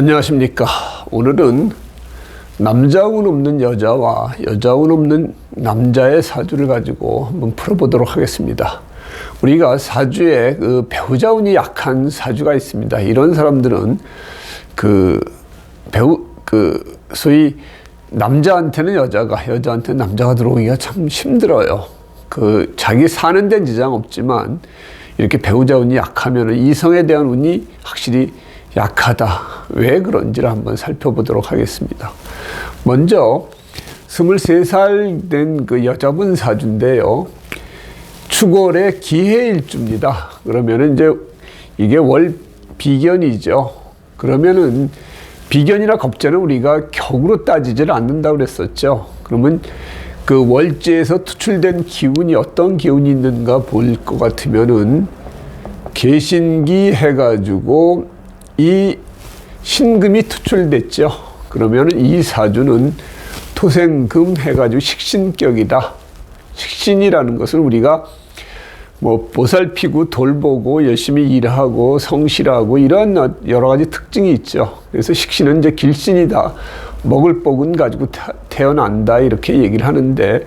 안녕하십니까. 오늘은 남자운 없는 여자와 여자운 없는 남자의 사주를 가지고 한번 풀어보도록 하겠습니다. 우리가 사주에 그 배우자운이 약한 사주가 있습니다. 이런 사람들은 그 배우, 그 소위 남자한테는 여자가, 여자한테는 남자가 들어오기가 참 힘들어요. 그 자기 사는 데는 지장 없지만 이렇게 배우자 운이 약하면 이성에 대한 운이 확실히 약하다. 왜 그런지를 한번 살펴보도록 하겠습니다. 먼저 23살 된 그 여자분 사주인데요. 축월의 기해일주입니다. 그러면은 이제 이게 월 비견이죠. 그러면은 비견이나 겁재는 우리가 격으로 따지질 않는다고 그랬었죠. 그러면 그 월지에서 투출된 기운이 어떤 기운이 있는가 볼 것 같으면은 개신기 해가지고 이 신금이 투출됐죠. 그러면 이 사주는 토생금 해가지고 식신격이다. 식신이라는 것을 우리가 뭐 보살피고 돌보고 열심히 일하고 성실하고 이런 여러 가지 특징이 있죠. 그래서 식신은 이제 길신이다. 먹을 복은 가지고 태어난다 이렇게 얘기를 하는데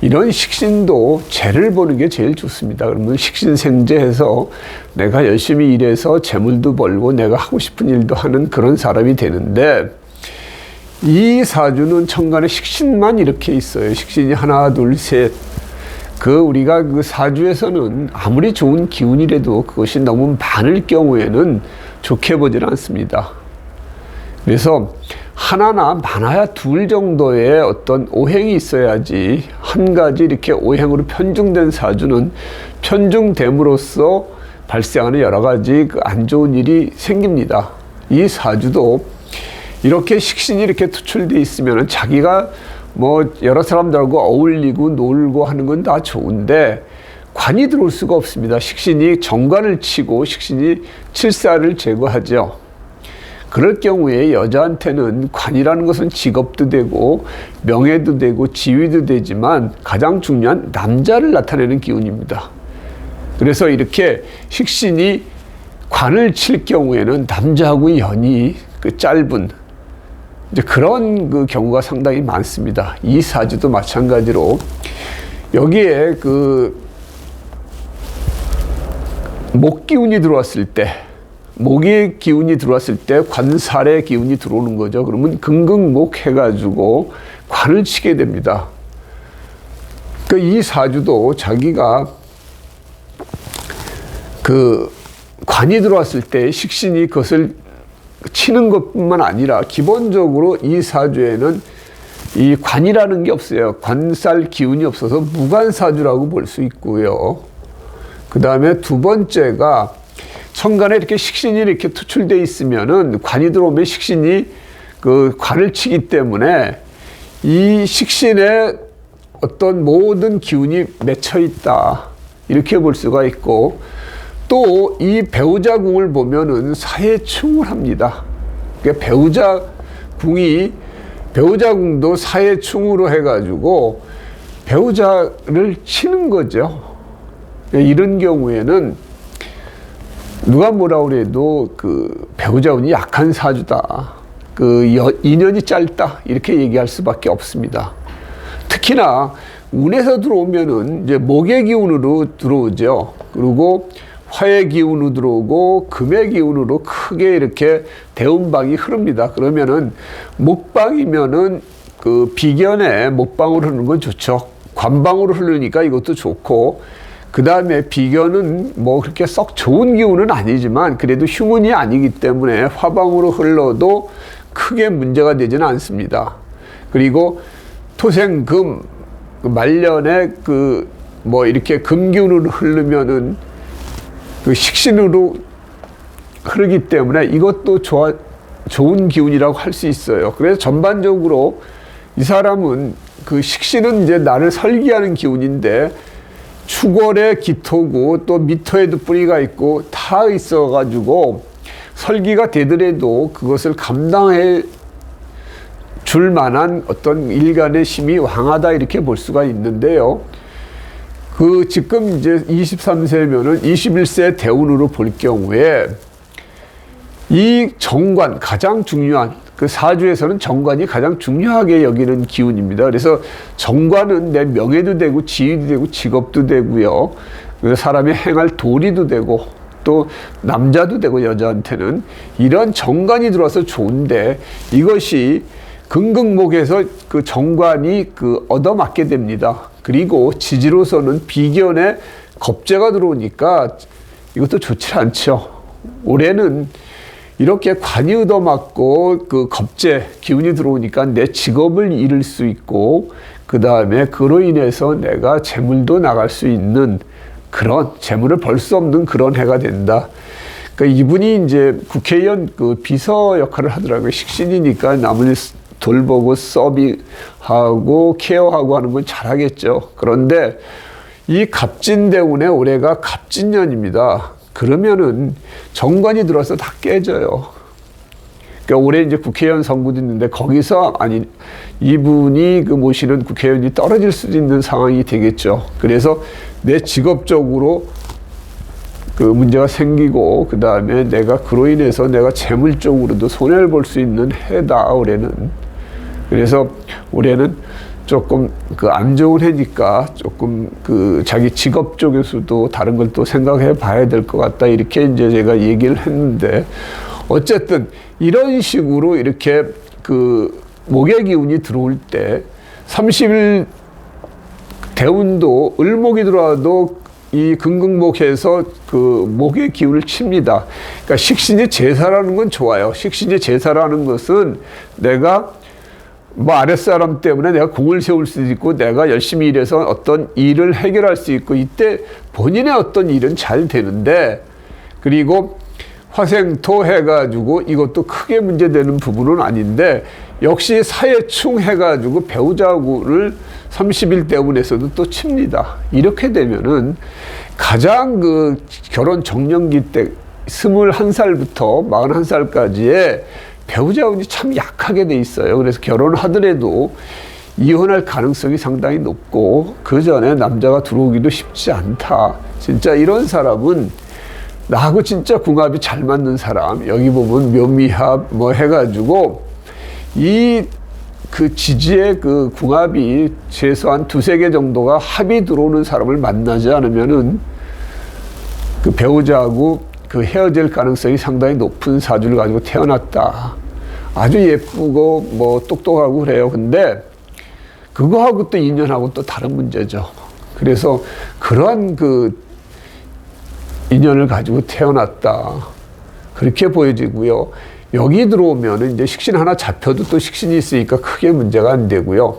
이런 식신도 재를 보는 게 제일 좋습니다. 그러면 식신생재해서 내가 열심히 일해서 재물도 벌고 내가 하고 싶은 일도 하는 그런 사람이 되는데 이 사주는 천간에 식신만 이렇게 있어요. 식신이 하나, 둘, 셋. 그 우리가 그 사주에서는 아무리 좋은 기운이라도 그것이 너무 많을 경우에는 좋게 보지는 않습니다. 그래서 하나나 많아야 둘 정도의 어떤 오행이 있어야지 한 가지 이렇게 오행으로 편중된 사주는 편중됨으로써 발생하는 여러 가지 그안 좋은 일이 생깁니다. 이 사주도 이렇게 식신이 이렇게 투출돼 있으면 자기가 뭐 여러 사람들하고 어울리고 놀고 하는 건 다 좋은데 관이 들어올 수가 없습니다. 식신이 정관을 치고 식신이 칠사를 제거하죠. 그럴 경우에 여자한테는 관이라는 것은 직업도 되고 명예도 되고 지위도 되지만 가장 중요한 남자를 나타내는 기운입니다. 그래서 이렇게 식신이 관을 칠 경우에는 남자하고 연이 그 짧은 이제 그런 그 경우가 상당히 많습니다. 이 사주도 마찬가지로 여기에 그 목기운이 들어왔을 때 목의 기운이 들어왔을 때 관살의 기운이 들어오는 거죠. 그러면 긍긍목 해가지고 관을 치게 됩니다. 그이 사주도 자기가 그 관이 들어왔을 때 식신이 그것을 치는 것뿐만 아니라 기본적으로 이 사주에는 이 관이라는 게 없어요. 관살 기운이 없어서 무관사주라고 볼 수 있고요. 그 다음에 두 번째가 천간에 이렇게 식신이 이렇게 투출돼 있으면은 관이 들어오면 식신이 그 관을 치기 때문에 이 식신에 어떤 모든 기운이 맺혀 있다. 이렇게 볼 수가 있고 또 이 배우자 궁을 보면은 사해충을 합니다. 그러니까 배우자 궁이 배우자 궁도 사해충으로 해가지고 배우자를 치는 거죠. 이런 경우에는 누가 뭐라 그래도 그 배우자 운이 약한 사주다. 그 여, 인연이 짧다. 이렇게 얘기할 수밖에 없습니다. 특히나 운에서 들어오면은 이제 목의 기운으로 들어오죠. 그리고 화의 기운으로 들어오고 금의 기운으로 크게 이렇게 대운방이 흐릅니다. 그러면은 목방이면은 그 비견에 목방으로 흐르는 건 좋죠. 관방으로 흐르니까 이것도 좋고 그 다음에 비견은 뭐 그렇게 썩 좋은 기운은 아니지만 그래도 휴문이 아니기 때문에 화방으로 흘러도 크게 문제가 되지는 않습니다. 그리고 토생금 그 말년에 그 뭐 이렇게 금기운으로 흐르면은 그 식신으로 흐르기 때문에 이것도 좋아, 좋은 기운이라고 할 수 있어요. 그래서 전반적으로 이 사람은 그 식신은 이제 나를 설계하는 기운인데 추골의 기토고 또 미토에도 뿌리가 있고 다 있어가지고 설기가 되더라도 그것을 감당해 줄 만한 어떤 일간의 힘이 왕하다 이렇게 볼 수가 있는데요. 그 지금 이제 23세면은 21세 대운으로 볼 경우에 이 정관 가장 중요한 그 사주에서는 정관이 가장 중요하게 여기는 기운입니다. 그래서 정관은 내 명예도 되고 지위도 되고 직업도 되고요. 그 사람이 행할 도리도 되고 또 남자도 되고 여자한테는 이런 정관이 들어와서 좋은데 이것이 긍긍목에서 그 정관이 그 얻어맞게 됩니다. 그리고 지지로서는 비견에 겁재가 들어오니까 이것도 좋지 않죠. 올해는 이렇게 관이 얻어맞고 그 겁재 기운이 들어오니까 내 직업을 잃을 수 있고 그 다음에 그로 인해서 내가 재물도 나갈 수 있는 그런 재물을 벌 수 없는 그런 해가 된다. 그러니까 이분이 이제 국회의원 그 비서 역할을 하더라고요. 식신이니까 남을 돌보고 서비하고 케어하고 하는 건 잘하겠죠. 그런데 이 갑진대운의 올해가 갑진년입니다. 그러면은 정관이 들어서 다 깨져요. 그러니까 올해 이제 국회의원 선거도 있는데 거기서 아니 이분이 그 모시는 국회의원이 떨어질 수도 있는 상황이 되겠죠. 그래서 내 직업적으로 그 문제가 생기고 그 다음에 내가 그로 인해서 내가 재물적으로도 손해를 볼 수 있는 해다 올해는 그래서 올해는 조금 그 안 좋은 해니까 조금 그 자기 직업 쪽에서도 다른 걸 또 생각해 봐야 될 것 같다 이렇게 이제 제가 얘기를 했는데 어쨌든 이런 식으로 이렇게 그 목의 기운이 들어올 때 30일 대운도 을목이 들어와도 이 금극목에서 그 목의 기운을 칩니다. 그러니까 식신이 제사라는 건 좋아요. 식신이 제사라는 것은 내가 뭐 아랫사람 때문에 내가 공을 세울 수도 있고 내가 열심히 일해서 어떤 일을 해결할 수 있고 이때 본인의 어떤 일은 잘 되는데 그리고 화생토 해가지고 이것도 크게 문제되는 부분은 아닌데 역시 사회충 해가지고 배우자를 30일 대운에서도 또 칩니다. 이렇게 되면은 가장 그 결혼 정년기 때 21살부터 41살까지의 배우자 운이 참 약하게 돼 있어요. 그래서 결혼을 하더라도 이혼할 가능성이 상당히 높고 그 전에 남자가 들어오기도 쉽지 않다. 진짜 이런 사람은 나하고 진짜 궁합이 잘 맞는 사람 여기 보면 묘미합 뭐 해가지고 이 그 지지의 그 궁합이 최소한 두세 개 정도가 합이 들어오는 사람을 만나지 않으면은 그 배우자하고 그 헤어질 가능성이 상당히 높은 사주를 가지고 태어났다. 아주 예쁘고 뭐 똑똑하고 그래요. 근데 그거하고 또 인연하고 또 다른 문제죠. 그래서 그러한 그 인연을 가지고 태어났다. 그렇게 보여지고요. 여기 들어오면 이제 식신 하나 잡혀도 또 식신이 있으니까 크게 문제가 안 되고요.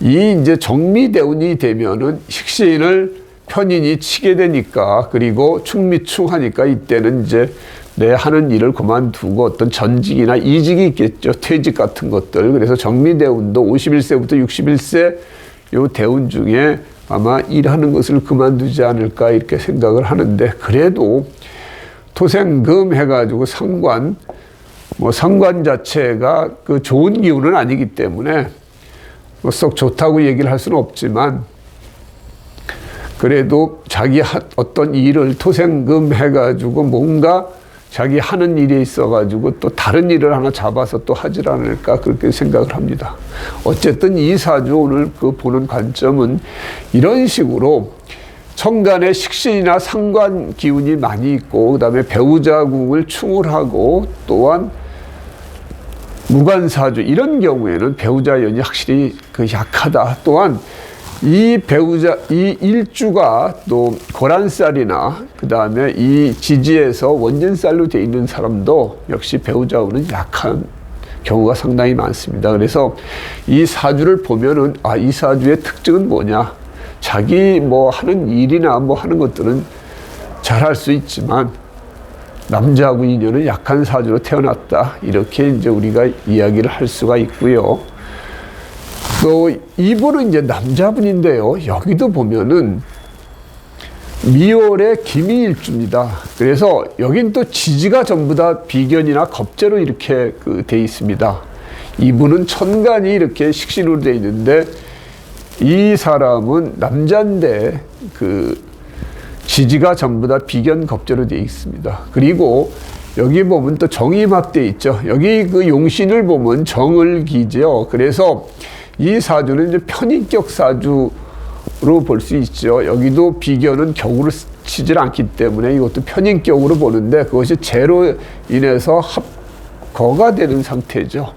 이 이제 정미대운이 되면은 식신을 편인이 치게 되니까 그리고 충미충하니까 이때는 이제 내 하는 일을 그만두고 어떤 전직이나 이직이 있겠죠. 퇴직 같은 것들. 그래서 정미대운도 51세부터 61세 요 대운 중에 아마 일하는 것을 그만두지 않을까 이렇게 생각을 하는데 그래도 토생금 해가지고 상관 뭐 상관 자체가 그 좋은 기운은 아니기 때문에 뭐 썩 좋다고 얘기를 할 수는 없지만 그래도 자기 어떤 일을 토생금 해가지고 뭔가 자기 하는 일에 있어가지고 또 다른 일을 하나 잡아서 또 하질 않을까 그렇게 생각을 합니다. 어쨌든 이 사주 오늘 그 보는 관점은 이런 식으로 천간에 식신이나 상관 기운이 많이 있고 그다음에 배우자궁을 충을 하고 또한 무관사주 이런 경우에는 배우자 연이 확실히 그 약하다. 또한 이 배우자 이 일주가 또 고란살이나 그 다음에 이 지지에서 원진살로 돼 있는 사람도 역시 배우자는 약한 경우가 상당히 많습니다. 그래서 이 사주를 보면은 아 이 사주의 특징은 뭐냐? 자기 뭐 하는 일이나 뭐 하는 것들은 잘할 수 있지만 남자하고 인연은 약한 사주로 태어났다. 이렇게 이제 우리가 이야기를 할 수가 있고요. 또 이분은 이제 남자분인데요. 여기도 보면은 미월의 기미일주입니다. 그래서 여긴 또 지지가 전부 다 비견이나 겁재로 이렇게 그 돼 있습니다. 이분은 천간이 이렇게 식신으로 돼 있는데 이 사람은 남자인데 그 지지가 전부 다 비견 겁재로 되어 있습니다. 그리고 여기 보면 또 정이 막돼 있죠. 여기 그 용신을 보면 정을 기죠. 그래서 이 사주는 이제 편인격 사주로 볼 수 있죠. 여기도 비견은 격으로 치질 않기 때문에 이것도 편인격으로 보는데 그것이 재로 인해서 합거가 되는 상태죠.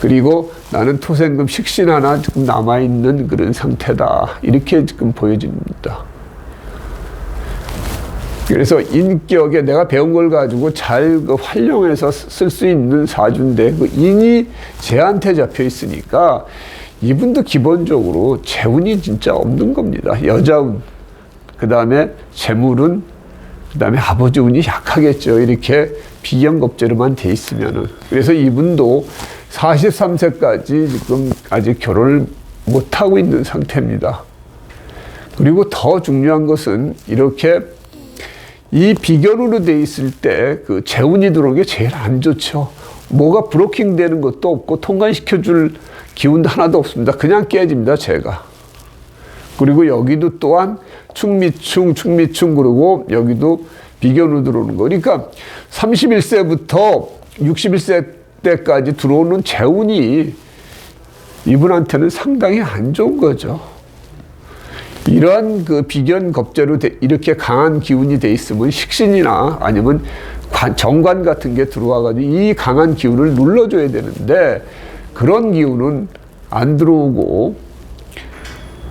그리고 나는 토생금 식신 하나 지금 남아있는 그런 상태다. 이렇게 지금 보여집니다. 그래서 인격에 내가 배운 걸 가지고 잘 그 활용해서 쓸 수 있는 사주인데 그 인이 쟤한테 잡혀 있으니까 이분도 기본적으로 재운이 진짜 없는 겁니다. 여자운, 그 다음에 재물은, 그 다음에 아버지 운이 약하겠죠. 이렇게 비경겁제로만 돼 있으면은. 그래서 이분도 43세까지 지금 아직 결혼을 못하고 있는 상태입니다. 그리고 더 중요한 것은 이렇게 이 비견으로 돼 있을 때 그 재운이 들어오는 게 제일 안 좋죠. 뭐가 브로킹 되는 것도 없고 통관시켜 줄 기운도 하나도 없습니다. 그냥 깨집니다, 제가. 그리고 여기도 또한 충미충, 충미충 그러고 여기도 비견으로 들어오는 거. 그러니까 31세부터 61세 때까지 들어오는 재운이 이분한테는 상당히 안 좋은 거죠. 이러한 그 비견 겁제로 이렇게 강한 기운이 돼 있으면 식신이나 아니면 관, 정관 같은 게 들어와가지고 이 강한 기운을 눌러줘야 되는데 그런 기운은 안 들어오고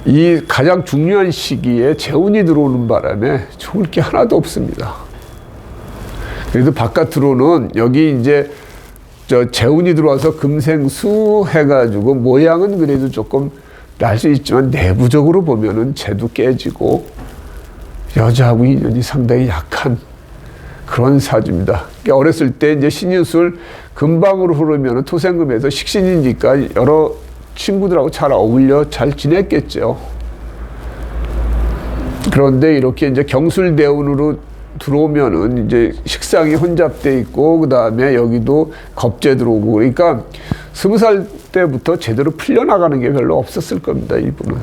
이 가장 중요한 시기에 재운이 들어오는 바람에 좋을 게 하나도 없습니다. 그래도 바깥으로는 여기 이제 저 재운이 들어와서 금생수 해가지고 모양은 그래도 조금 날 수 있지만 내부적으로 보면은 재도 깨지고 여자하고 인연이 상당히 약한 그런 사주입니다. 그러니까 어렸을 때 이제 신유술 금방으로 흐르면 토생금에서 식신이니까 여러 친구들하고 잘 어울려 잘 지냈겠죠. 그런데 이렇게 이제 경술대운으로 들어오면은 이제 식상이 혼잡돼 있고 그 다음에 여기도 겁제 들어오고 그러니까 스무 살 때부터 제대로 풀려나가는 게 별로 없었을 겁니다, 이분은.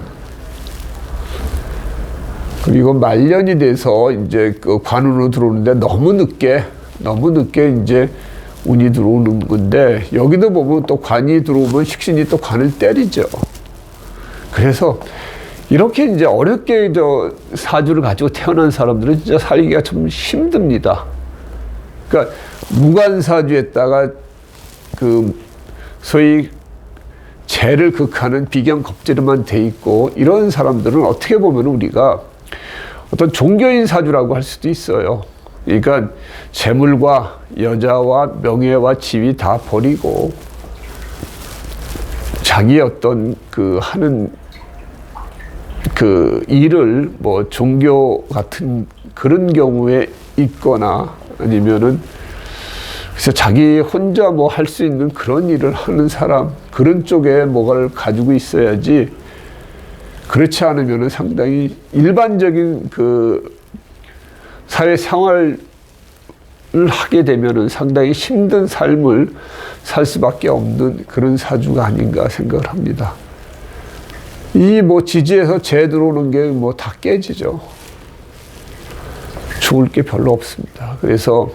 그리고 말년이 돼서 이제 그 관운으로 들어오는데 너무 늦게, 너무 늦게 이제 운이 들어오는 건데 여기도 보면 또 관이 들어오면 식신이 또 관을 때리죠. 그래서 이렇게 이제 어렵게 저 사주를 가지고 태어난 사람들은 진짜 살기가 좀 힘듭니다. 그러니까 무관사주에다가 그 소위 죄를 극하는 비경 겁제로만 돼 있고 이런 사람들은 어떻게 보면 우리가 어떤 종교인 사주라고 할 수도 있어요. 그러니까 재물과 여자와 명예와 지위 다 버리고 자기 어떤 그 하는 그 일을 뭐 종교 같은 그런 경우에 있거나 아니면은 그래서 자기 혼자 뭐 할 수 있는 그런 일을 하는 사람 그런 쪽에 뭐가를 가지고 있어야지 그렇지 않으면 상당히 일반적인 그 사회 생활을 하게 되면은 상당히 힘든 삶을 살 수밖에 없는 그런 사주가 아닌가 생각을 합니다. 이 뭐 지지에서 재 들어오는 게 뭐 다 깨지죠. 죽을 게 별로 없습니다. 그래서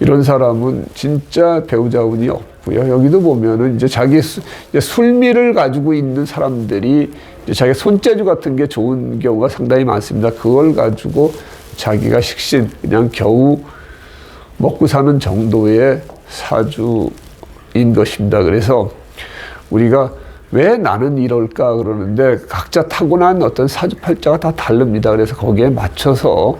이런 사람은 진짜 배우자 운이 없고요. 여기도 보면은 이제 자기 수, 이제 술미를 가지고 있는 사람들이 자기 손재주 같은 게 좋은 경우가 상당히 많습니다. 그걸 가지고 자기가 식신 그냥 겨우 먹고 사는 정도의 사주인 것입니다. 그래서 우리가 왜 나는 이럴까 그러는데 각자 타고난 어떤 사주팔자가 다 다릅니다. 그래서 거기에 맞춰서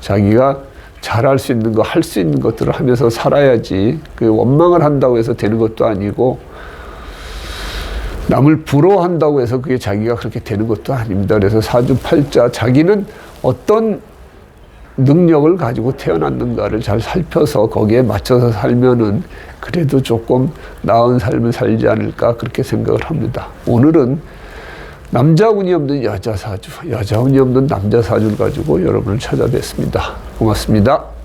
자기가 잘할 수 있는 거, 할 수 있는 것들을 하면서 살아야지. 그 원망을 한다고 해서 되는 것도 아니고, 남을 부러워한다고 해서 그게 자기가 그렇게 되는 것도 아닙니다. 그래서 사주팔자, 자기는 어떤 능력을 가지고 태어났는가를 잘 살펴서 거기에 맞춰서 살면은 그래도 조금 나은 삶을 살지 않을까 그렇게 생각을 합니다. 오늘은 남자 운이 없는 여자 사주, 여자 운이 없는 남자 사주를 가지고 여러분을 찾아뵙습니다. 고맙습니다.